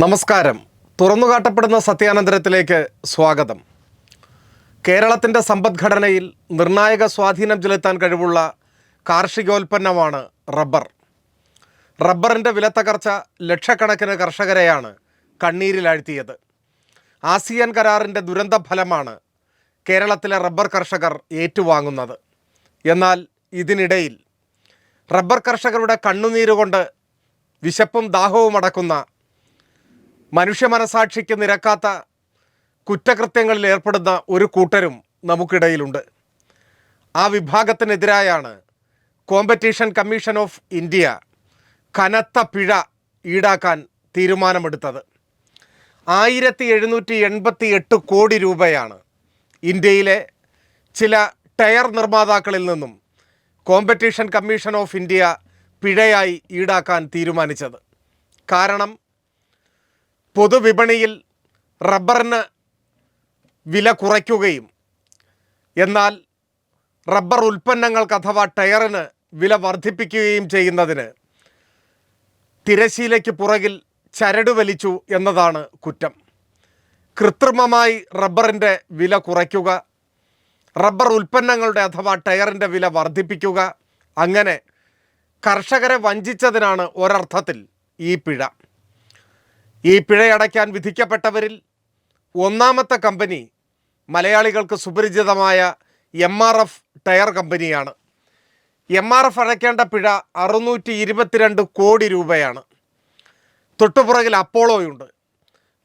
നമസ്കാരം. തുറന്നുകാട്ടപ്പെടുന്ന സത്യാനന്തരത്തിലേക്ക് സ്വാഗതം. കേരളത്തിന്റെ സമ്പദ്ഘടനയിൽ നിർണായക സ്വാധീനം ചെലുത്താൻ കഴിവുള്ള കാർഷികോൽപ്പന്നമാണ് റബ്ബർ. റബ്ബറിന്റെ വിലത്തകർച്ച ലക്ഷക്കണക്കിന് കർഷകരെയാണ് കണ്ണീരിലാഴ്ത്തിയത്. ആസിയൻ കരാറിന്റെ ദുരന്ത ഫലമാണ് കേരളത്തിലെ റബ്ബർ കർഷകർ ഏറ്റുവാങ്ങുന്നത്. എന്നാൽ ഇതിനിടയിൽ റബ്ബർ കർഷകരുടെ കണ്ണുനീരുകൊണ്ട് വിശപ്പും ദാഹവും അടക്കുന്ന മനുഷ്യ മനസാക്ഷിക്ക് നിരക്കാത്ത കുറ്റകൃത്യങ്ങളിൽ ഏർപ്പെടുന്ന ഒരു കൂട്ടരും നമുക്കിടയിലുണ്ട്. ആ വിഭാഗത്തിനെതിരായാണ് കോമ്പറ്റീഷൻ കമ്മീഷൻ ഓഫ് ഇന്ത്യ കനത്ത പിഴ ഈടാക്കാൻ തീരുമാനമെടുത്തത്. ആയിരത്തി എഴുന്നൂറ്റി എൺപത്തി എട്ട് കോടി രൂപയാണ് ഇന്ത്യയിലെ ചില ടയർ നിർമ്മാതാക്കളിൽ നിന്നും കോമ്പറ്റീഷൻ കമ്മീഷൻ ഓഫ് ഇന്ത്യ പിഴയായി ഈടാക്കാൻ തീരുമാനിച്ചത്. കാരണം പൊതുവിപണിയിൽ റബ്ബറിന് വില കുറയ്ക്കുകയും എന്നാൽ റബ്ബർ ഉൽപ്പന്നങ്ങൾക്ക് അഥവാ ടയറിന് വില വർദ്ധിപ്പിക്കുകയും ചെയ്യുന്നതിന് തിരശീലയ്ക്ക് പുറകിൽ ചരട് വലിച്ചു എന്നതാണ് കുറ്റം. കൃത്രിമമായി റബ്ബറിന്റെ വില കുറയ്ക്കുക റബ്ബർ ഉൽപ്പന്നങ്ങളുടെ അഥവാ ടയറിന്റെ വില വർദ്ധിപ്പിക്കുക അങ്ങനെ കർഷകരെ വഞ്ചിച്ചതിനാണ് ഒരർത്ഥത്തിൽ ഈ പിഴ. ഈ പിഴയടയ്ക്കാൻ വിധിക്കപ്പെട്ടവരിൽ ഒന്നാമത്തെ കമ്പനി മലയാളികൾക്ക് സുപരിചിതമായ എം ആർ എഫ് ടയർ കമ്പനിയാണ്. എം ആർ എഫ് അടയ്ക്കേണ്ട പിഴ അറുന്നൂറ്റി ഇരുപത്തിരണ്ട് കോടി രൂപയാണ്. തൊട്ടുപുറകിൽ അപ്പോളോയുണ്ട്.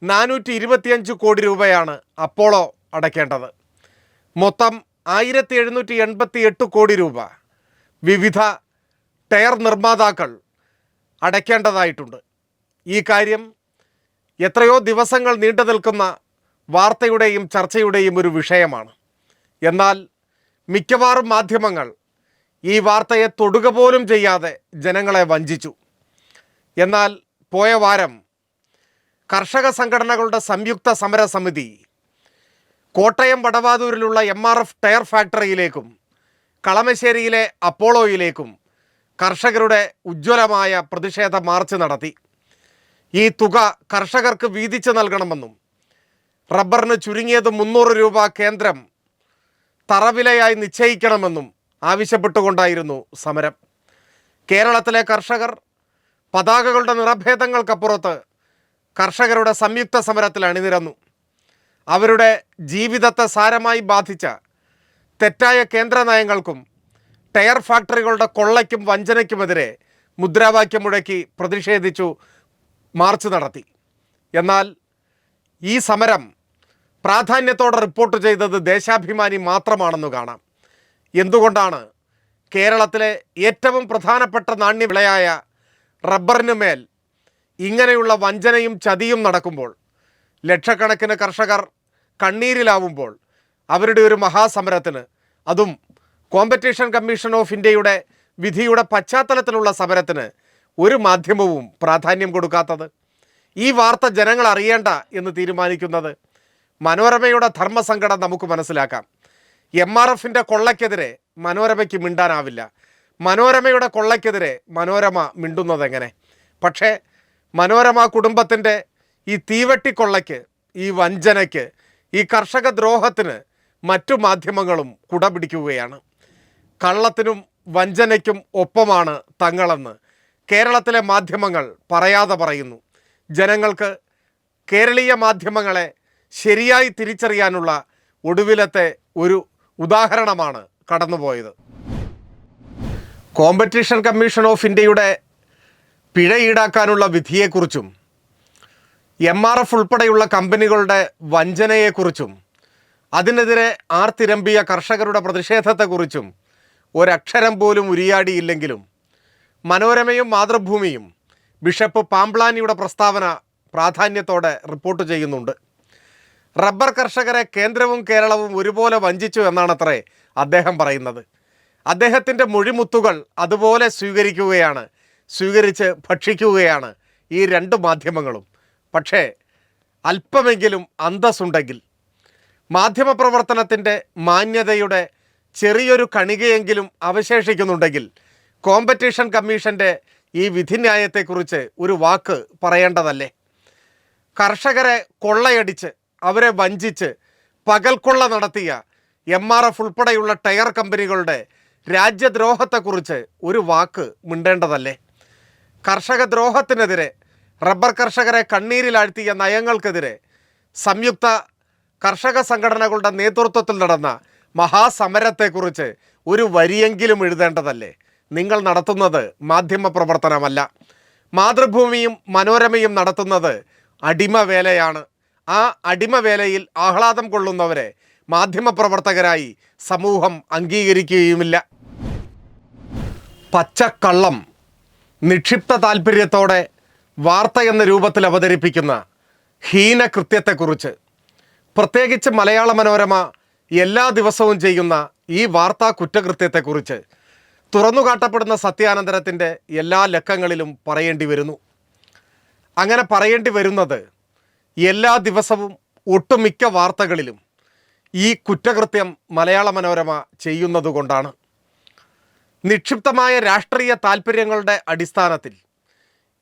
നാനൂറ്റി ഇരുപത്തിയഞ്ച് കോടി രൂപയാണ് അപ്പോളോ അടയ്ക്കേണ്ടത്. മൊത്തം ആയിരത്തി എഴുന്നൂറ്റി എൺപത്തി എട്ട് കോടി രൂപ വിവിധ ടയർ നിർമ്മാതാക്കൾ അടയ്ക്കേണ്ടതായിട്ടുണ്ട്. ഈ കാര്യം എത്രയോ ദിവസങ്ങൾ നീണ്ടു നിൽക്കുന്ന വാർത്തയുടെയും ചർച്ചയുടെയും ഒരു വിഷയമാണ്. എന്നാൽ മിക്കവാറും മാധ്യമങ്ങൾ ഈ വാർത്തയെ തൊടുക പോലും ചെയ്യാതെ ജനങ്ങളെ വഞ്ചിച്ചു. എന്നാൽ പോയ വാരം കർഷക സംഘടനകളുടെ സംയുക്ത സമരസമിതി കോട്ടയം വടവാതൂരിലുള്ള എം ആർ എഫ് ടയർ ഫാക്ടറിയിലേക്കും കളമശ്ശേരിയിലെ അപ്പോളോയിലേക്കും കർഷകരുടെ ഉജ്ജ്വലമായ പ്രതിഷേധ മാർച്ച് നടത്തി. ഈ തുക കർഷകർക്ക് വീതിച്ച് നൽകണമെന്നും റബ്ബറിന് ചുരുങ്ങിയത് മുന്നൂറ് രൂപ കേന്ദ്രം തറവിലയായി നിശ്ചയിക്കണമെന്നും ആവശ്യപ്പെട്ടുകൊണ്ടായിരുന്നു സമരം. കേരളത്തിലെ കർഷകർ പതാകകളുടെ നിറഭേദങ്ങൾക്കപ്പുറത്ത് കർഷകരുടെ സംയുക്ത സമരത്തിൽ അണിനിരന്നു. അവരുടെ ജീവിതത്തെ സാരമായി ബാധിച്ച തെറ്റായ കേന്ദ്ര നയങ്ങൾക്കും ടയർ ഫാക്ടറികളുടെ കൊള്ളയ്ക്കും വഞ്ചനയ്ക്കുമെതിരെ മുദ്രാവാക്യം മുഴക്കി പ്രതിഷേധിച്ചു മാർച്ച് നടത്തി. എന്നാൽ ഈ സമരം പ്രാധാന്യത്തോടെ റിപ്പോർട്ട് ചെയ്തത് ദേശാഭിമാനി മാത്രമാണെന്ന് കാണാം. എന്തുകൊണ്ടാണ് കേരളത്തിലെ ഏറ്റവും പ്രധാനപ്പെട്ട നാണ്യവിളയായ റബ്ബറിന് മേൽ ഇങ്ങനെയുള്ള വഞ്ചനയും ചതിയും നടക്കുമ്പോൾ ലക്ഷക്കണക്കിന് കർഷകർ കണ്ണീരിലാവുമ്പോൾ അവരുടെ ഒരു മഹാസമരത്തിന് അതും കോമ്പറ്റീഷൻ കമ്മീഷൻ ഓഫ് ഇന്ത്യയുടെ വിധിയുടെ പശ്ചാത്തലത്തിലുള്ള സമരത്തിന് ഒരു മാധ്യമവും പ്രാധാന്യം കൊടുക്കാത്തത്. ഈ വാർത്ത ജനങ്ങൾ അറിയേണ്ട എന്ന് തീരുമാനിക്കുന്നത് മനോരമയുടെ ധർമ്മസങ്കടം നമുക്ക് മനസ്സിലാക്കാം. എം ആർ എഫിന്റെ കൊള്ളയ്ക്കെതിരെ മനോരമയ്ക്ക് മിണ്ടാനാവില്ല. മനോരമയുടെ കൊള്ളയ്ക്കെതിരെ മനോരമ മിണ്ടുന്നതെങ്ങനെ പക്ഷേ മനോരമ കുടുംബത്തിന്റെ ഈ തീവട്ടി കൊള്ളയ്ക്ക് ഈ വഞ്ചനയ്ക്ക് ഈ കർഷക ദ്രോഹത്തിന് മറ്റു മാധ്യമങ്ങളും കുട പിടിക്കുകയാണ് കള്ളത്തിനും വഞ്ചനയ്ക്കും ഒപ്പമാണ് തങ്ങളെന്ന് കേരളത്തിലെ മാധ്യമങ്ങൾ പറയാതെ പറയുന്നു. ജനങ്ങൾക്ക് കേരളീയ മാധ്യമങ്ങളെ ശരിയായി തിരിച്ചറിയാനുള്ള ഒടുവിലത്തെ ഒരു ഉദാഹരണമാണ് കടന്നുപോയത്. കോമ്പറ്റീഷൻ കമ്മീഷൻ ഓഫ് ഇന്ത്യയുടെ പിഴ ഈടാക്കാനുള്ള വിധിയെക്കുറിച്ചും എം ആർ എഫ് ഉൾപ്പെടെയുള്ള കമ്പനികളുടെ വഞ്ചനയെക്കുറിച്ചും അതിനെതിരെ ആർത്തിരമ്പിയ കർഷകരുടെ പ്രതിഷേധത്തെക്കുറിച്ചും ഒരക്ഷരം പോലും ഉരിയാടിയില്ലെങ്കിലും മനോരമയും മാതൃഭൂമിയും. ബിഷപ്പ് പാംപ്ലാനിയുടെ പ്രസ്താവന പ്രാധാന്യത്തോടെ റിപ്പോർട്ട് ചെയ്യുന്നുണ്ട്. റബ്ബർ കർഷകരെ കേന്ദ്രവും കേരളവും ഒരുപോലെ വഞ്ചിച്ചു എന്നാണത്രേ അദ്ദേഹം പറയുന്നത്. അദ്ദേഹത്തിന്റെ മൊഴിമുത്തുകൾ അതുപോലെ സ്വീകരിക്കുകയാണ് സ്വീകരിച്ച് ഭക്ഷിക്കുകയാണ് ഈ രണ്ട് മാധ്യമങ്ങളും. പക്ഷേ അല്പമെങ്കിലും അന്തസ്സുണ്ടെങ്കിൽ മാധ്യമപ്രവർത്തനത്തിന്റെ മാന്യതയുടെ ചെറിയൊരു കണികയെങ്കിലും അവശേഷിക്കുന്നുണ്ടെങ്കിൽ കോമ്പറ്റീഷൻ കമ്മീഷന്റെ ഈ വിധിന്യായത്തെക്കുറിച്ച് ഒരു വാക്ക് പറയേണ്ടതല്ലേ? കർഷകരെ കൊള്ളയടിച്ച് അവരെ വഞ്ചിച്ച് പകൽക്കൊള്ള നടത്തിയ എം ആർ എഫ് ഉൾപ്പെടെയുള്ള ടയർ കമ്പനികളുടെ രാജ്യദ്രോഹത്തെക്കുറിച്ച് ഒരു വാക്ക് മിണ്ടേണ്ടതല്ലേ? കർഷക ദ്രോഹത്തിനെതിരെ റബ്ബർ കർഷകരെ കണ്ണീരിലാഴ്ത്തിയ നയങ്ങൾക്കെതിരെ സംയുക്ത കർഷക സംഘടനകളുടെ നേതൃത്വത്തിൽ നടന്ന മഹാസമരത്തെക്കുറിച്ച് ഒരു വരിയെങ്കിലും എഴുതേണ്ടതല്ലേ? നിങ്ങൾ നടത്തുന്നത് മാധ്യമ പ്രവർത്തനമല്ല. മാതൃഭൂമിയും മനോരമയും നടത്തുന്നത് അടിമവേലയാണ് ആ അടിമവേലയിൽ ആഹ്ലാദം കൊള്ളുന്നവരെ മാധ്യമപ്രവർത്തകരായി സമൂഹം അംഗീകരിക്കുകയുമില്ല. പച്ചക്കള്ളം നിക്ഷിപ്ത താല്പര്യത്തോടെ വാർത്ത എന്ന രൂപത്തിൽ അവതരിപ്പിക്കുന്ന ഹീനകൃത്യത്തെക്കുറിച്ച്. പ്രത്യേകിച്ച് മലയാള മനോരമ എല്ലാ ദിവസവും ചെയ്യുന്ന ഈ വാർത്താ കുറ്റകൃത്യത്തെക്കുറിച്ച് തുറന്നുകാട്ടപ്പെടുന്ന സത്യാനന്തരത്തിന്റെ എല്ലാ ലക്കങ്ങളിലും പറയേണ്ടി വരുന്നു. അങ്ങനെ പറയേണ്ടി വരുന്നത് എല്ലാ ദിവസവും ഒട്ടുമിക്ക വാർത്തകളിലും ഈ കുറ്റകൃത്യം മലയാള മനോരമ ചെയ്യുന്നതുകൊണ്ടാണ് നിക്ഷിപ്തമായ രാഷ്ട്രീയ താല്പര്യങ്ങളുടെ അടിസ്ഥാനത്തിൽ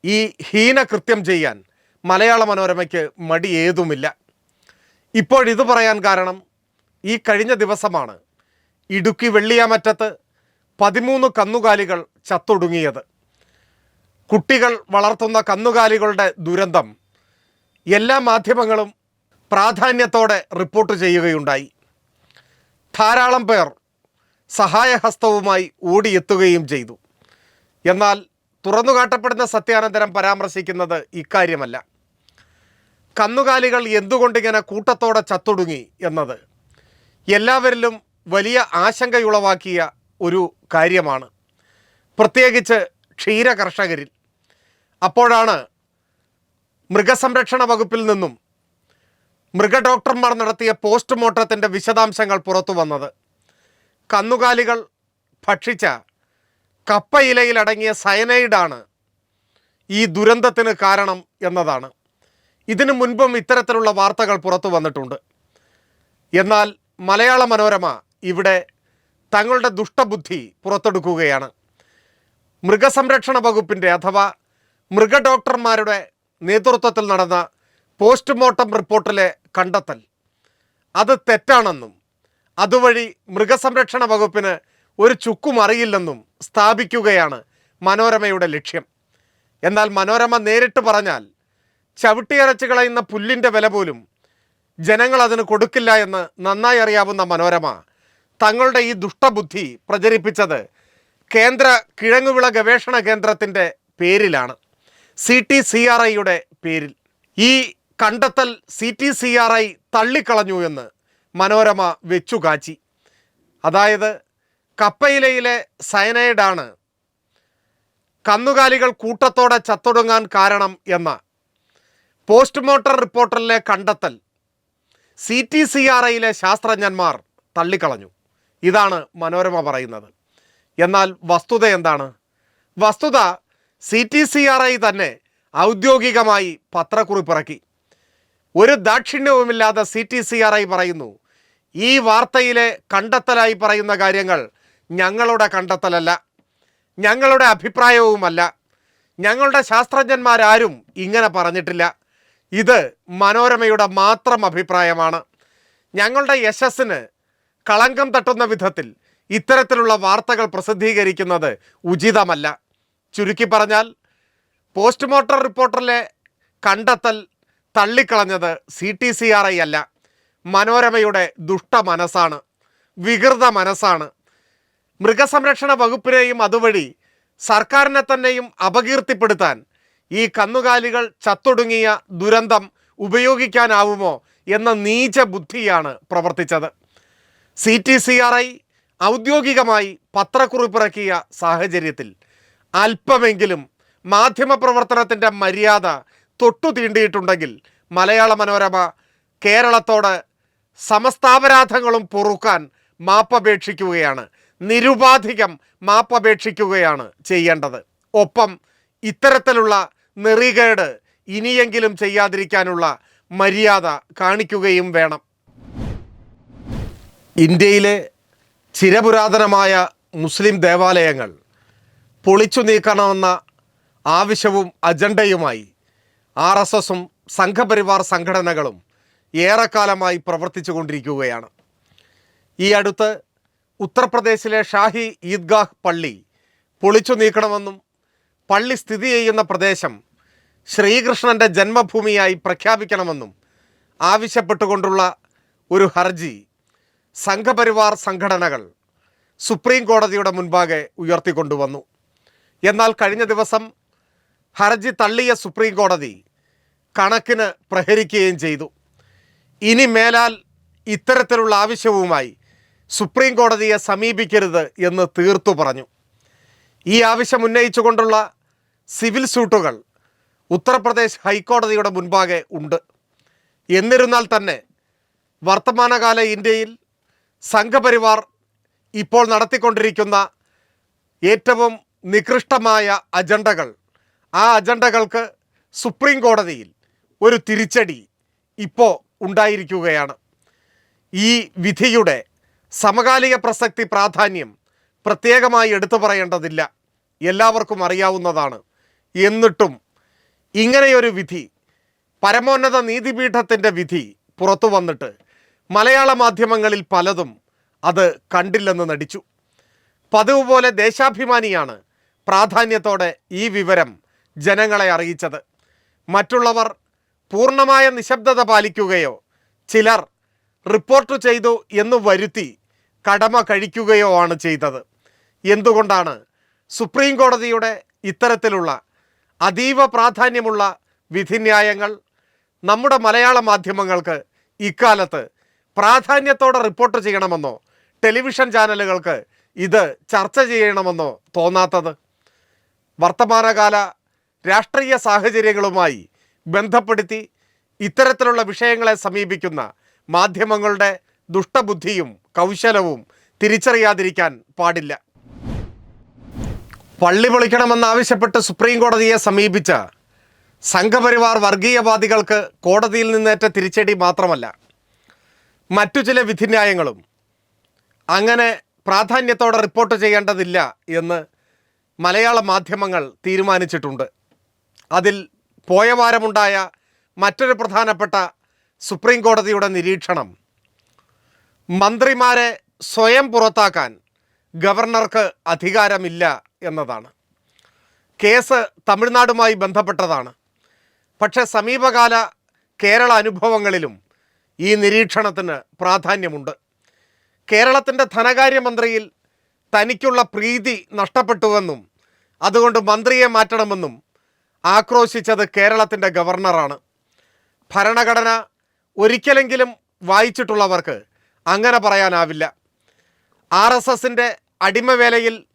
ഈ ഹീനകൃത്യം ചെയ്യാൻ മലയാള മനോരമയ്ക്ക് മടിയേതുമില്ല ഇപ്പോഴിത് പറയാൻ കാരണം ഈ കഴിഞ്ഞ ദിവസമാണ് ഇടുക്കി വെള്ളിയാമറ്റത്ത് പതിമൂന്ന് കന്നുകാലികൾ ചത്തൊടുങ്ങിയത്. കുട്ടികൾ വളർത്തുന്ന കന്നുകാലികളുടെ ദുരന്തം എല്ലാ മാധ്യമങ്ങളും പ്രാധാന്യത്തോടെ റിപ്പോർട്ട് ചെയ്യുകയുണ്ടായി. ധാരാളം പേർ സഹായഹസ്തവുമായി ഓടിയെത്തുകയും ചെയ്തു. എന്നാൽ തുറന്നുകാട്ടപ്പെടുന്ന സത്യാനന്തരം പരാമർശിക്കുന്നത് ഇക്കാര്യമല്ല. കന്നുകാലികൾ എന്തുകൊണ്ടിങ്ങനെ കൂട്ടത്തോടെ ചത്തൊടുങ്ങി എന്നത് എല്ലാവരിലും വലിയ ആശങ്കയുളവാക്കിയ ഒരു കാര്യമാണ്. പ്രത്യേകിച്ച് ക്ഷീര കർഷകരിൽ. അപ്പോഴാണ് മൃഗസംരക്ഷണ വകുപ്പിൽ നിന്നും മൃഗഡോക്ടർമാർ നടത്തിയ പോസ്റ്റ്മോർട്ടത്തിന്റെ വിശദാംശങ്ങൾ പുറത്തു വന്നത്. കന്നുകാലികൾ ഭക്ഷിച്ച കപ്പയിലയിലടങ്ങിയ സയനൈഡാണ് ഈ ദുരന്തത്തിന് കാരണം എന്നതാണ്. ഇതിനു മുൻപും ഇത്തരത്തിലുള്ള വാർത്തകൾ പുറത്തു വന്നിട്ടുണ്ട്. എന്നാൽ മലയാള മനോരമ ഇവിടെ തങ്ങളുടെ ദുഷ്ടബുദ്ധി പുറത്തെടുക്കുകയാണ്. മൃഗസംരക്ഷണ വകുപ്പിന്റെ അഥവാ മൃഗഡോക്ടർമാരുടെ നേതൃത്വത്തിൽ നടന്ന പോസ്റ്റ്മോർട്ടം റിപ്പോർട്ടിലെ കണ്ടെത്തൽ. അത് തെറ്റാണെന്നും അതുവഴി മൃഗസംരക്ഷണ വകുപ്പിന് ഒരു ചുക്കും അറിയില്ലെന്നും സ്ഥാപിക്കുകയാണ് മനോരമയുടെ ലക്ഷ്യം. എന്നാൽ മനോരമ നേരിട്ട് പറഞ്ഞാൽ ചവിട്ടിയരച്ച് കളയുന്ന പുല്ലിന്റെ വില പോലും ജനങ്ങൾ അതിന് കൊടുക്കില്ല എന്ന് നന്നായി അറിയാവുന്ന മനോരമ തങ്ങളുടെ ഈ ദുഷ്ടബുദ്ധി പ്രചരിപ്പിച്ചത് കേന്ദ്ര കിഴങ്ങുവിള ഗവേഷണ കേന്ദ്രത്തിന്റെ പേരിലാണ്. സി ടി സി ആർ ഐയുടെ പേരിൽ. ഈ കണ്ടെത്തൽ C T C R I തള്ളിക്കളഞ്ഞു എന്ന് മനോരമ വെച്ചു കാച്ചി അതായത് കപ്പയിലയിലെ സയനൈഡാണ് കന്നുകാലികൾ കൂട്ടത്തോടെ ചത്തൊടുങ്ങാൻ കാരണം എന്ന പോസ്റ്റ്മോർട്ടം റിപ്പോർട്ടറിലെ കണ്ടെത്തൽ സി ടി സി ആർ ഐയിലെ ശാസ്ത്രജ്ഞന്മാർ തള്ളിക്കളഞ്ഞു. ഇതാണ് മനോരമ പറയുന്നത്. എന്നാൽ വസ്തുത എന്താണ്? വസ്തുത C T C R I തന്നെ ഔദ്യോഗികമായി പത്രക്കുറിപ്പിറക്കി ഒരു ദാക്ഷിണ്യവുമില്ലാതെ C T C R I പറയുന്നു ഈ വാർത്തയിലെ കണ്ടെത്തലായി പറയുന്ന കാര്യങ്ങൾ ഞങ്ങളുടെ കണ്ടെത്തലല്ല. ഞങ്ങളുടെ അഭിപ്രായവുമല്ല. ഞങ്ങളുടെ ശാസ്ത്രജ്ഞന്മാരാരും ഇങ്ങനെ പറഞ്ഞിട്ടില്ല. ഇത് മനോരമയുടെ മാത്രം അഭിപ്രായമാണ്. ഞങ്ങളുടെ യശസ്സിന് കളങ്കം തട്ടുന്ന വിധത്തിൽ ഇത്തരത്തിലുള്ള വാർത്തകൾ പ്രസിദ്ധീകരിക്കുന്നത് ഉചിതമല്ല. ചുരുക്കി പറഞ്ഞാൽ പോസ്റ്റ്മോർട്ടം റിപ്പോർട്ടറിലെ കണ്ടെത്തൽ തള്ളിക്കളഞ്ഞത് C T C R I അല്ല. മനോരമയുടെ ദുഷ്ട മനസ്സാണ് വികൃത മനസ്സാണ്. മൃഗസംരക്ഷണ വകുപ്പിനെയും അതുവഴി സർക്കാരിനെ തന്നെയും അപകീർത്തിപ്പെടുത്താൻ ഈ കന്നുകാലികൾ ചത്തൊടുങ്ങിയ ദുരന്തം ഉപയോഗിക്കാനാവുമോ എന്ന നീച ബുദ്ധിയാണ് പ്രവർത്തിച്ചത്. C T C R I ഔദ്യോഗികമായി പത്രക്കുറിപ്പിറക്കിയ സാഹചര്യത്തിൽ അല്പമെങ്കിലും മാധ്യമപ്രവർത്തനത്തിന്റെ മര്യാദ തൊട്ടു തീണ്ടിയിട്ടുണ്ടെങ്കിൽ മലയാള മനോരമ കേരളത്തോട് സമസ്താപരാധങ്ങളും പൊറുക്കാൻ മാപ്പപേക്ഷിക്കുകയാണ്. നിരുപാധികം മാപ്പപേക്ഷിക്കുകയാണ് ചെയ്യേണ്ടത്. ഒപ്പം ഇത്തരത്തിലുള്ള നെറികേട് ഇനിയെങ്കിലും ചെയ്യാതിരിക്കാനുള്ള മര്യാദ കാണിക്കുകയും വേണം. ഇന്ത്യയിലെ ചിരപുരാതനമായ മുസ്ലിം ദേവാലയങ്ങൾ പൊളിച്ചു നീക്കണമെന്ന ആവശ്യവും അജണ്ടയുമായി ആർ എസ് എസും സംഘപരിവാർ സംഘടനകളും ഏറെക്കാലമായി പ്രവർത്തിച്ചു കൊണ്ടിരിക്കുകയാണ് ഈ അടുത്ത് ഉത്തർപ്രദേശിലെ ഷാഹി ഈദ്ഗാഹ് പള്ളി പൊളിച്ചു നീക്കണമെന്നും പള്ളി സ്ഥിതി ചെയ്യുന്ന പ്രദേശം ശ്രീകൃഷ്ണന്റെ ജന്മഭൂമിയായി പ്രഖ്യാപിക്കണമെന്നും ആവശ്യപ്പെട്ടുകൊണ്ടുള്ള ഒരു ഹർജി സംഘപരിവാർ സംഘടനകൾ സുപ്രീം കോടതിയുടെ മുൻപാകെ ഉയർത്തിക്കൊണ്ടുവന്നു. എന്നാൽ കഴിഞ്ഞ ദിവസം ഹർജി തള്ളിയ സുപ്രീം കോടതി കണക്കിന് പ്രഹരിക്കുകയും ചെയ്തു. ഇനി മേലാൽ ഇത്തരത്തിലുള്ള ആവശ്യവുമായി സുപ്രീം കോടതിയെ സമീപിക്കരുത് എന്ന് തീർത്തു പറഞ്ഞു. ഈ ആവശ്യം ഉന്നയിച്ചുകൊണ്ടുള്ള സിവിൽ സ്യൂട്ടുകൾ ഉത്തർപ്രദേശ് ഹൈക്കോടതിയുടെ മുൻപാകെ ഉണ്ട്. എന്നിരുന്നാൽ തന്നെ വർത്തമാനകാല ഇന്ത്യയിൽ സംഘപരിവാർ ഇപ്പോൾ നടത്തിക്കൊണ്ടിരിക്കുന്ന ഏറ്റവും നികൃഷ്ടമായ അജണ്ടകൾ. ആ അജണ്ടകൾക്ക് സുപ്രീം കോടതിയിൽ ഒരു തിരിച്ചടി ഇപ്പോൾ ഉണ്ടായിരിക്കുകയാണ്. ഈ വിധിയുടെ സമകാലിക പ്രസക്തി പ്രാധാന്യം പ്രത്യേകമായി എടുത്തു പറയേണ്ടതില്ല. എല്ലാവർക്കും അറിയാവുന്നതാണ്. എന്നിട്ടും ഇങ്ങനെയൊരു വിധി പരമോന്നത നീതിപീഠത്തിന്റെ വിധി പുറത്തു വന്നിട്ട് മലയാള മാധ്യമങ്ങളിൽ പലതും അത് കണ്ടില്ലെന്ന് നടിച്ചു. പതിവ് പോലെ ദേശാഭിമാനിയാണ് പ്രാധാന്യത്തോടെ ഈ വിവരം ജനങ്ങളെ അറിയിച്ചത്. മറ്റുള്ളവർ പൂർണമായ നിശബ്ദത പാലിക്കുകയോ ചിലർ റിപ്പോർട്ട് ചെയ്തു എന്ന് വരുത്തി കടമ കഴിക്കുകയോ ആണ് ചെയ്തത്. എന്തുകൊണ്ടാണ് സുപ്രീം കോടതിയുടെ ഇത്തരത്തിലുള്ള അതീവ പ്രാധാന്യമുള്ള വിധിന്യായങ്ങൾ നമ്മുടെ മലയാള മാധ്യമങ്ങൾക്ക് ഇക്കാലത്ത് പ്രാധാന്യത്തോടെ റിപ്പോർട്ട് ചെയ്യണമെന്നോ ടെലിവിഷൻ ചാനലുകൾക്ക് ഇത് ചർച്ച ചെയ്യണമെന്നോ തോന്നാത്തത്? വർത്തമാനകാല രാഷ്ട്രീയ സാഹചര്യങ്ങളുമായി ബന്ധപ്പെടുത്തി ഇത്തരത്തിലുള്ള വിഷയങ്ങളെ സമീപിക്കുന്ന മാധ്യമങ്ങളുടെ ദുഷ്ടബുദ്ധിയും കൗശലവും തിരിച്ചറിയാതിരിക്കാൻ പാടില്ല. പള്ളി പൊളിക്കണമെന്നാവശ്യപ്പെട്ട് സുപ്രീം കോടതിയെ സമീപിച്ച സംഘപരിവാർ വർഗീയവാദികൾക്ക് കോടതിയിൽ നിന്നേറ്റ തിരിച്ചടി മാത്രമല്ല മറ്റു ചില വിധിന്യായങ്ങളും. അങ്ങനെ പ്രാധാന്യത്തോടെ റിപ്പോർട്ട് ചെയ്യേണ്ടതില്ല എന്ന് മലയാള മാധ്യമങ്ങൾ തീരുമാനിച്ചിട്ടുണ്ട്. അതിൽ പോയ വാരമുണ്ടായ മറ്റൊരു പ്രധാനപ്പെട്ട സുപ്രീം കോടതിയുടെ നിരീക്ഷണം. മന്ത്രിമാരെ സ്വയം പുറത്താക്കാൻ ഗവർണർക്ക് അധികാരമില്ല എന്നതാണ്. കേസ് തമിഴ്നാടുമായി ബന്ധപ്പെട്ടതാണ്. പക്ഷേ സമീപകാല കേരള അനുഭവങ്ങളിലും ഈ നിരീക്ഷണത്തിന് പ്രാധാന്യമുണ്ട്. കേരളത്തിന്റെ ധനകാര്യമന്ത്രിയിൽ തനിക്കുള്ള പ്രീതി നഷ്ടപ്പെട്ടുവെന്നും അതുകൊണ്ട് മന്ത്രിയെ മാറ്റണമെന്നും ആക്രോശിച്ചത് കേരളത്തിന്റെ ഗവർണറാണ്. ഭരണഘടന ഒരിക്കലെങ്കിലും വായിച്ചിട്ടുള്ളവർക്ക് അങ്ങനെ പറയാനാവില്ല. ആർ എസ് എസിന്റെ അടിമവേലയിൽ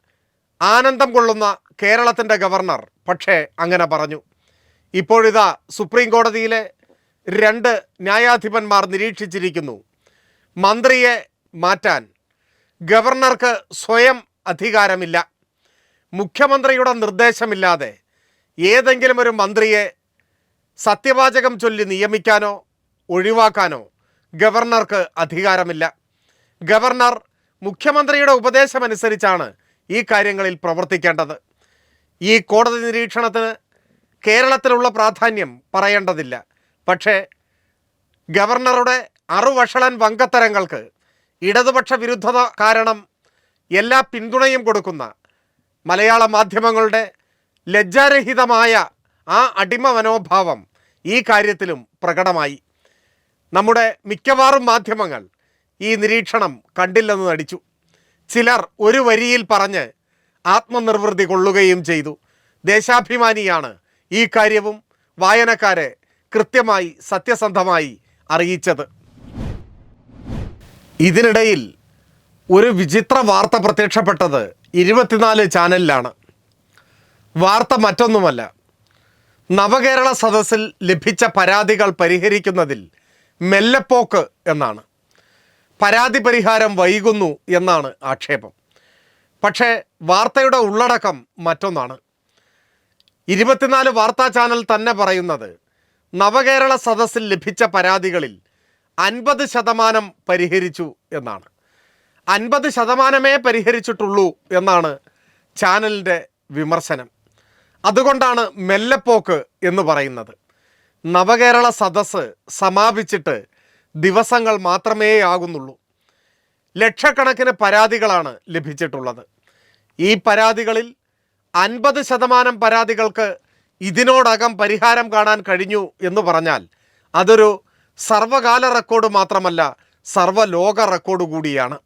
ആനന്ദം കൊള്ളുന്ന കേരളത്തിന്റെ ഗവർണർ പക്ഷേ അങ്ങനെ പറഞ്ഞു. ഇപ്പോഴിതാ സുപ്രീം കോടതിയിലെ രണ്ട് ന്യായാധിപന്മാർ നിരീക്ഷിച്ചിരിക്കുന്നു. മന്ത്രിയെ മാറ്റാൻ. ഗവർണർക്ക് സ്വയം അധികാരമില്ല. മുഖ്യമന്ത്രിയുടെ നിർദ്ദേശമില്ലാതെ ഏതെങ്കിലും ഒരു മന്ത്രിയെ സത്യവാചകം ചൊല്ലി നിയമിക്കാനോ ഒഴിവാക്കാനോ ഗവർണർക്ക് അധികാരമില്ല. ഗവർണർ മുഖ്യമന്ത്രിയുടെ ഉപദേശമനുസരിച്ചാണ് ഈ കാര്യങ്ങളിൽ പ്രവർത്തിക്കേണ്ടത്. ഈ കോടതി നിരീക്ഷണത്തിന് കേരളത്തിലുള്ള പ്രാധാന്യം പറയേണ്ടതില്ല. പക്ഷേ ഗവർണറുടെ അറുവഷളൻ വങ്കത്തരങ്ങൾക്ക് ഇടതുപക്ഷ വിരുദ്ധത കാരണം എല്ലാ പിന്തുണയും കൊടുക്കുന്ന മലയാള മാധ്യമങ്ങളുടെ ലജ്ജാരഹിതമായ ആ അടിമ മനോഭാവം ഈ കാര്യത്തിലും പ്രകടമായി. നമ്മുടെ മിക്കവാറും മാധ്യമങ്ങൾ ഈ നിരീക്ഷണം കണ്ടില്ലെന്ന് നടിച്ചു. ചിലർ ഒരു വരിയിൽ പറഞ്ഞ് ആത്മനിർവൃത്തി കൊള്ളുകയും ചെയ്തു. ദേശാഭിമാനിയാണ് ഈ കാര്യവും വായനക്കാരെ കൃത്യമായി സത്യസന്ധമായി അറിയിച്ചത്. ഇതിനിടയിൽ ഒരു വിചിത്ര വാർത്ത പ്രത്യക്ഷപ്പെട്ടത് ഇരുപത്തിനാല് ചാനലിലാണ്. വാർത്ത മറ്റൊന്നുമല്ല. നവകേരള സദസ്സിൽ ലഭിച്ച പരാതികൾ പരിഹരിക്കുന്നതിൽ മെല്ലപ്പോക്ക് എന്നാണ്. പരാതി പരിഹാരം വൈകുന്നു എന്നാണ് ആക്ഷേപം. പക്ഷേ വാർത്തയുടെ ഉള്ളടക്കം മറ്റൊന്നാണ്. ഇരുപത്തിനാല് വാർത്താ ചാനൽ തന്നെ പറയുന്നത് നവകേരള സദസ്സിൽ ലഭിച്ച പരാതികളിൽ അൻപത് ശതമാനം പരിഹരിച്ചു എന്നാണ്. അൻപത് ശതമാനമേ പരിഹരിച്ചിട്ടുള്ളൂ എന്നാണ് ചാനലിന്റെ വിമർശനം. അതുകൊണ്ടാണ് മെല്ലെപ്പോക്ക് എന്ന് പറയുന്നത്. നവകേരള സദസ്സ് സമാപിച്ചിട്ട് ദിവസങ്ങൾ മാത്രമേ ആകുന്നുള്ളൂ. ലക്ഷക്കണക്കിന് പരാതികളാണ് ലഭിച്ചിട്ടുള്ളത്. ഈ പരാതികളിൽ അൻപത് ശതമാനം പരാതികൾക്ക് ഇതിനോടകം പരിഹാരം കാണാൻ കഴിഞ്ഞു എന്ന് പറഞ്ഞാൽ അതൊരു സർവകാല റെക്കോർഡ് മാത്രമല്ല സർവലോക റെക്കോർഡ് കൂടിയാണ്.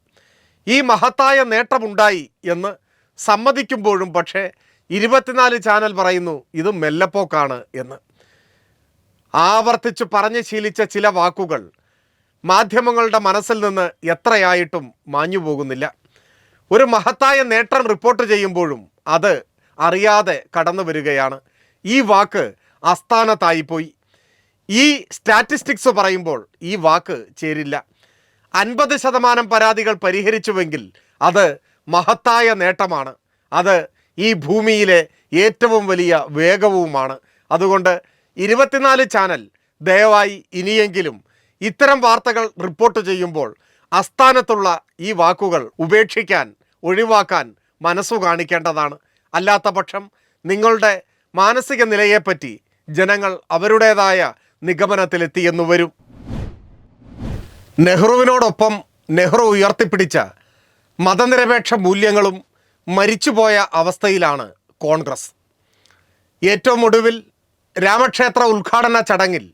ഈ മഹത്തായ നേട്ടമുണ്ടായി എന്ന് സമ്മതിക്കുമ്പോഴും പക്ഷേ ഇരുപത്തിനാല് ചാനൽ പറയുന്നു ഇത് മെല്ലപ്പോക്കാണ് എന്ന്. ആവർത്തിച്ച് പറഞ്ഞ് ശീലിച്ച ചില വാക്കുകൾ മാധ്യമങ്ങളുടെ മനസ്സിൽ നിന്ന് എത്രയായിട്ടും മാഞ്ഞു പോകുന്നില്ല ഒരു മഹത്തായ നേട്ടം റിപ്പോർട്ട് ചെയ്യുമ്പോഴും അത് അറിയാതെ കടന്നു വരികയാണ് ഈ വാക്ക് അസ്ഥാനത്തായിപ്പോയി ഈ സ്റ്റാറ്റിസ്റ്റിക്സ് പറയുമ്പോൾ ഈ വാക്ക് ചേരില്ല. അൻപത് ശതമാനം പരാതികൾ പരിഹരിച്ചുവെങ്കിൽ അത് മഹത്തായ നേട്ടമാണ്. അത് ഈ ഭൂമിയിലെ ഏറ്റവും വലിയ വേഗവുമാണ്. അതുകൊണ്ട് ഇരുപത്തിനാല് ചാനൽ ദയവായി ഇനിയെങ്കിലും ഇത്തരം വാർത്തകൾ റിപ്പോർട്ട് ചെയ്യുമ്പോൾ അസ്ഥാനത്തുള്ള ഈ വാക്കുകൾ ഉപേക്ഷിക്കാൻ ഒഴിവാക്കാൻ മനസ്സു കാണിക്കേണ്ടതാണ്. അല്ലാത്ത നിങ്ങളുടെ മാനസിക നിലയെപ്പറ്റി ജനങ്ങൾ അവരുടേതായ നിഗമനത്തിലെത്തിയെന്നു വരും. നെഹ്റുവിനോടൊപ്പം നെഹ്റു ഉയർത്തിപ്പിടിച്ച മതനിരപേക്ഷ മൂല്യങ്ങളും മരിച്ചുപോയ അവസ്ഥയിലാണ് കോൺഗ്രസ്. ഏറ്റവും ഒടുവിൽ രാമക്ഷേത്ര ഉദ്ഘാടന ചടങ്ങിൽ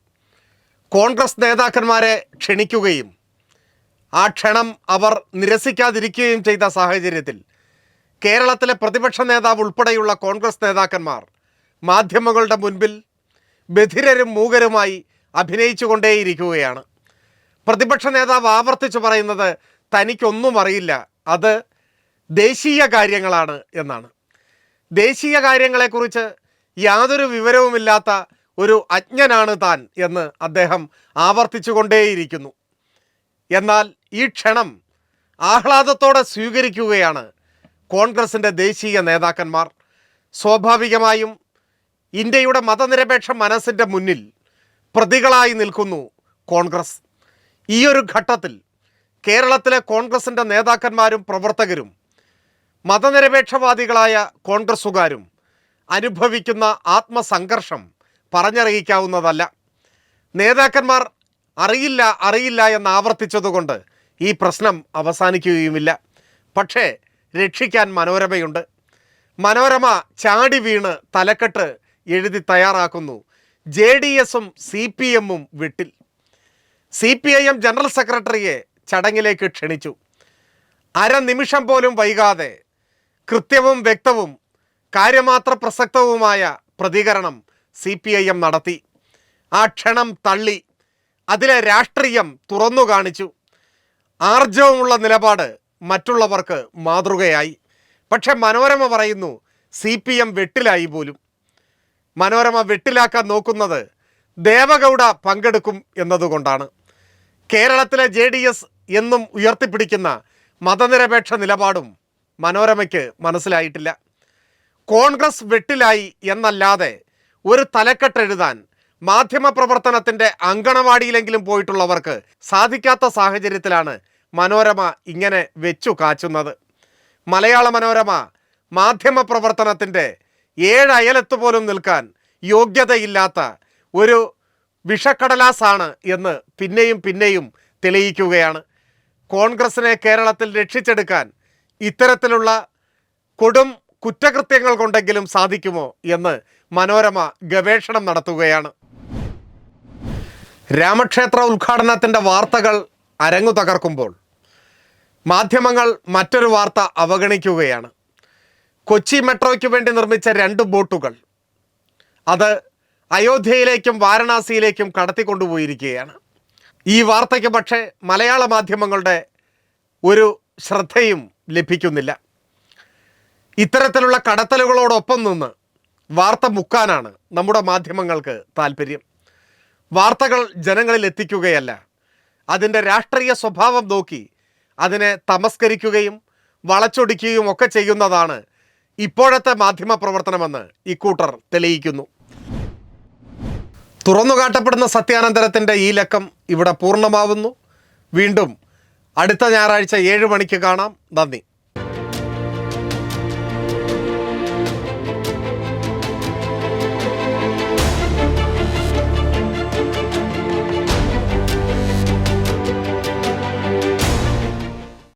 കോൺഗ്രസ് നേതാക്കന്മാരെ ക്ഷണിക്കുകയും ആ ക്ഷണം അവർ നിരസിക്കാതിരിക്കുകയും ചെയ്ത സാഹചര്യത്തിൽ കേരളത്തിലെ പ്രതിപക്ഷ നേതാവ് ഉൾപ്പെടെയുള്ള കോൺഗ്രസ് നേതാക്കന്മാർ മാധ്യമങ്ങളുടെ മുൻപിൽ ബധിരരും മൂകരുമായി അഭിനയിച്ചു കൊണ്ടേയിരിക്കുകയാണ് പ്രതിപക്ഷ നേതാവ് ആവർത്തിച്ചു പറയുന്നത് തനിക്കൊന്നും അറിയില്ല. അത് ദേശീയ കാര്യങ്ങളാണ് എന്നാണ്. ദേശീയ കാര്യങ്ങളെക്കുറിച്ച് യാതൊരു വിവരവുമില്ലാത്ത ഒരു അജ്ഞനാണ് താൻ എന്ന് അദ്ദേഹം ആവർത്തിച്ചു കൊണ്ടേയിരിക്കുന്നു എന്നാൽ ഈ ക്ഷണം ആഹ്ലാദത്തോടെ സ്വീകരിക്കുകയാണ് കോൺഗ്രസിന്റെ ദേശീയ നേതാക്കന്മാർ. സ്വാഭാവികമായും ഇന്ത്യയുടെ മതനിരപേക്ഷ മനസ്സിന്റെ മുന്നിൽ പ്രതികളായി നിൽക്കുന്നു കോൺഗ്രസ്. ഈ ഒരു ഘട്ടത്തിൽ കേരളത്തിലെ കോൺഗ്രസിന്റെ നേതാക്കന്മാരും പ്രവർത്തകരും മതനിരപേക്ഷവാദികളായ കോൺഗ്രസ്സുകാരും അനുഭവിക്കുന്ന ആത്മസംഘർഷം പറഞ്ഞറിയിക്കാവുന്നതല്ല. നേതാക്കന്മാർ അറിയില്ല അറിയില്ല എന്ന് ആവർത്തിച്ചതുകൊണ്ട് ഈ പ്രശ്നം അവസാനിക്കുകയുമില്ല. പക്ഷേ രക്ഷിക്കാൻ മനോരമയുണ്ട്. മനോരമ ചാടി വീണ് തലക്കെട്ട് എഴുതി തയ്യാറാക്കുന്നു. ജെ ഡി എസും സി പി എമ്മും വിട്ടിൽ. C P I M general സെക്രട്ടറിയെ ചടങ്ങിലേക്ക് ക്ഷണിച്ചു. അരനിമിഷം പോലും വൈകാതെ കൃത്യവും വ്യക്തവും കാര്യമാത്ര പ്രസക്തവുമായ പ്രതികരണം സി പി ഐ എം നടത്തി. ആ ക്ഷണം തള്ളി അതിലെ രാഷ്ട്രീയം തുറന്നു കാണിച്ചു. ആർജവമുള്ള നിലപാട് മറ്റുള്ളവർക്ക് മാതൃകയായി. പക്ഷെ മനോരമ പറയുന്നു സി പി എം വെട്ടിലായി പോലും. മനോരമ വെട്ടിലാക്കാൻ നോക്കുന്നത് ദേവഗൗഡ പങ്കെടുക്കും എന്നതുകൊണ്ടാണ്. കേരളത്തിലെ ജെ ഡി എസ് എന്നും ഉയർത്തിപ്പിടിക്കുന്ന മതനിരപേക്ഷ നിലപാടും മനോരമയ്ക്ക് മനസ്സിലായിട്ടില്ല. കോൺഗ്രസ് വെട്ടിലായി എന്നല്ലാതെ ഒരു തലക്കെട്ടെഴുതാൻ മാധ്യമപ്രവർത്തനത്തിന്റെ അങ്കണവാടിയിലെങ്കിലും പോയിട്ടുള്ളവർക്ക് സാധിക്കാത്ത സാഹചര്യത്തിലാണ് മനോരമ ഇങ്ങനെ വെച്ചു കാച്ചുന്നത്. മലയാള മനോരമ മാധ്യമപ്രവർത്തനത്തിന്റെ ഏഴയലത്ത് പോലും നിൽക്കാൻ യോഗ്യതയില്ലാത്ത ഒരു വിഷക്കടലാസാണ് എന്ന് പിന്നെയും പിന്നെയും തെളിയിക്കുകയാണ്. കോൺഗ്രസിനെ കേരളത്തിൽ രക്ഷിച്ചെടുക്കാൻ ഇത്തരത്തിലുള്ള കൊടും കുറ്റകൃത്യങ്ങൾ കൊണ്ടെങ്കിലും സാധിക്കുമോ എന്ന് മനോരമ ഗവേഷണം നടത്തുകയാണ്. രാമക്ഷേത്ര ഉദ്ഘാടനത്തിന്റെ വാർത്തകൾ അരങ്ങു തകർക്കുമ്പോൾ മാധ്യമങ്ങൾ മറ്റൊരു വാർത്ത അവഗണിക്കുകയാണ്. കൊച്ചി മെട്രോയ്ക്ക് വേണ്ടി നിർമ്മിച്ച രണ്ട് ബോട്ടുകൾ അത് അയോധ്യയിലേക്കും വാരണാസിയിലേക്കും കടത്തിക്കൊണ്ടുപോയിരിക്കുകയാണ്. ഈ വാർത്തയ്ക്ക് പക്ഷേ മലയാള മാധ്യമങ്ങളുടെ ഒരു ശ്രദ്ധയും ലഭിക്കുന്നില്ല. ഇത്തരത്തിലുള്ള കടത്തലുകളോടൊപ്പം നിന്ന് വാർത്ത മുക്കാനാണ് നമ്മുടെ മാധ്യമങ്ങൾക്ക് താല്പര്യം വാർത്തകൾ ജനങ്ങളിൽ എത്തിക്കുകയല്ല അതിന്റെ രാഷ്ട്രീയ സ്വഭാവം നോക്കി അതിനെ തമസ്കരിക്കുകയും വളച്ചൊടിക്കുകയും ഒക്കെ ചെയ്യുന്നതാണ് ഇപ്പോഴത്തെ മാധ്യമ പ്രവർത്തനമെന്ന് ഇക്കൂട്ടർ തെളിയിക്കുന്നു. തുറന്നുകാട്ടപ്പെടുന്ന സത്യാനന്തരത്തിന്റെ ഈ ലക്കം ഇവിടെ പൂർണമാവുന്നു. വീണ്ടും അടുത്ത ഞായറാഴ്ച ഏഴ് മണിക്ക് കാണാം. നന്ദി.